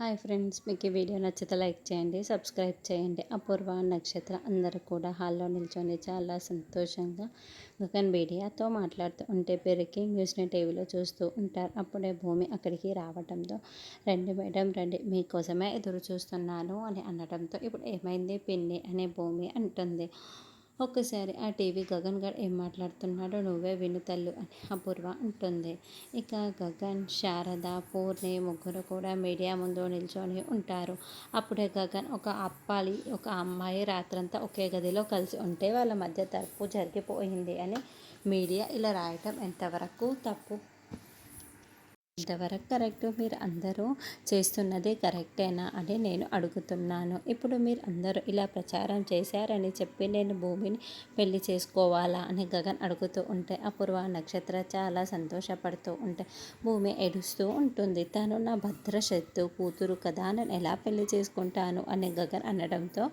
Hi friends మీకు ఈ video నచ్చితే లైక్ చేయండి సబ్స్క్రైబ్ చేయండి. అపూర్వ నక్షత్ర అందరూ కూడా హాల్లో నిల్చొని చాలా సంతోషంగా గగన్ మీడియాతో మాట్లాడుతూ ఉంటే బ్రేకింగ్ న్యూస్ని టీవీలో చూస్తూ ఉంటారు. అప్పుడే భూమి అక్కడికి రావడంతో రండి మేడం రండి మీకోసమే ఎదురు చూస్తున్నాను అని అనడంతో ఇప్పుడు ఏమైంది? పిన్ని అనే భూమి అంటుంది. ఒక్కసారి ఆ టీవీ గగన్ గారు ఏం మాట్లాడుతున్నాడో నువ్వే విను తల్లు అని అపూర్వ అంటుంది. ఇక గగన్ శారద పూర్ణి ముగ్గురు కూడా మీడియా ముందు నిల్చొని ఉంటారు. అప్పుడే గగన్ ఒక అప్పాలి ఒక అమ్మాయి రాత్రంతా ఒకే గదిలో కలిసి ఉంటే వాళ్ళ మధ్య తప్పు జరిగిపోయింది అని మీడియా ఇలా రాయటం ఎంతవరకు తప్పు? ఇంతవరకు కరెక్ట్ మీరు అందరూ చేస్తున్నది కరెక్టేనా అని నేను అడుగుతున్నాను. ఇప్పుడు మీరు అందరూ ఇలా ప్రచారం చేశారని చెప్పి నేను భూమిని పెళ్ళి చేసుకోవాలా అని గగన్ అడుగుతూ ఉంటే అపూర్వ నక్షత్ర చాలా సంతోషపడుతూ ఉంటే భూమి ఏడుస్తూ ఉంటుంది. తను నా భద్రశత్తు కూతురు కదా నేను ఎలా పెళ్ళి చేసుకుంటాను అని గగన్ అనడంతో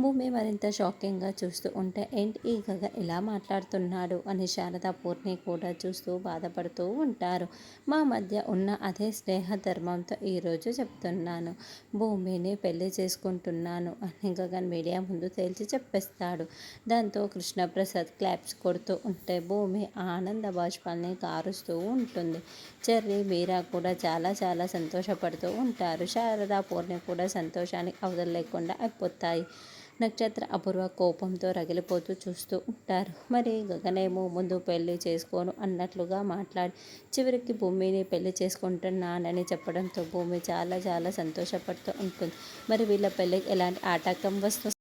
భూమి మరింత షాకింగ్గా చూస్తూ ఉంటే ఏంటి ఈ గగన్ ఇలా మాట్లాడుతున్నాడు అని శారద పూర్ణి కూడా చూస్తూ బాధపడుతూ ఉంటారు. మా మధ్య ఉన్న అదే స్నేహ ధర్మంతో ఈరోజు చెప్తున్నాను. భూమిని పెళ్ళి చేసుకుంటున్నాను అని గగన్ మీడియా ముందు తేల్చి చెప్పేస్తాడు. దాంతో కృష్ణప్రసాద్ క్లాప్స్ కొడుతూ ఉంటే భూమి ఆనంద బాష్పాల్ని కారుస్తూ ఉంటుంది. చెర్రీ మీరా కూడా చాలా చాలా సంతోషపడుతూ ఉంటారు. శారదా పూర్ణి కూడా సంతోషానికి అవధులు లేకుండా అయిపోతాయి. నక్షత్ర అపూర్వ కోపంతో రగిలిపోతూ చూస్తూ ఉంటారు. మరి గగనేమో ముందు పెళ్ళి చేసుకోను అన్నట్లుగా మాట్లాడి చివరికి భూమిని పెళ్ళి చేసుకుంటున్నానని చెప్పడంతో భూమి చాలా చాలా సంతోషపడుతూ ఉంటుంది. మరి వీళ్ళ పెళ్ళికి ఎలాంటి ఆటంకం వస్తుంది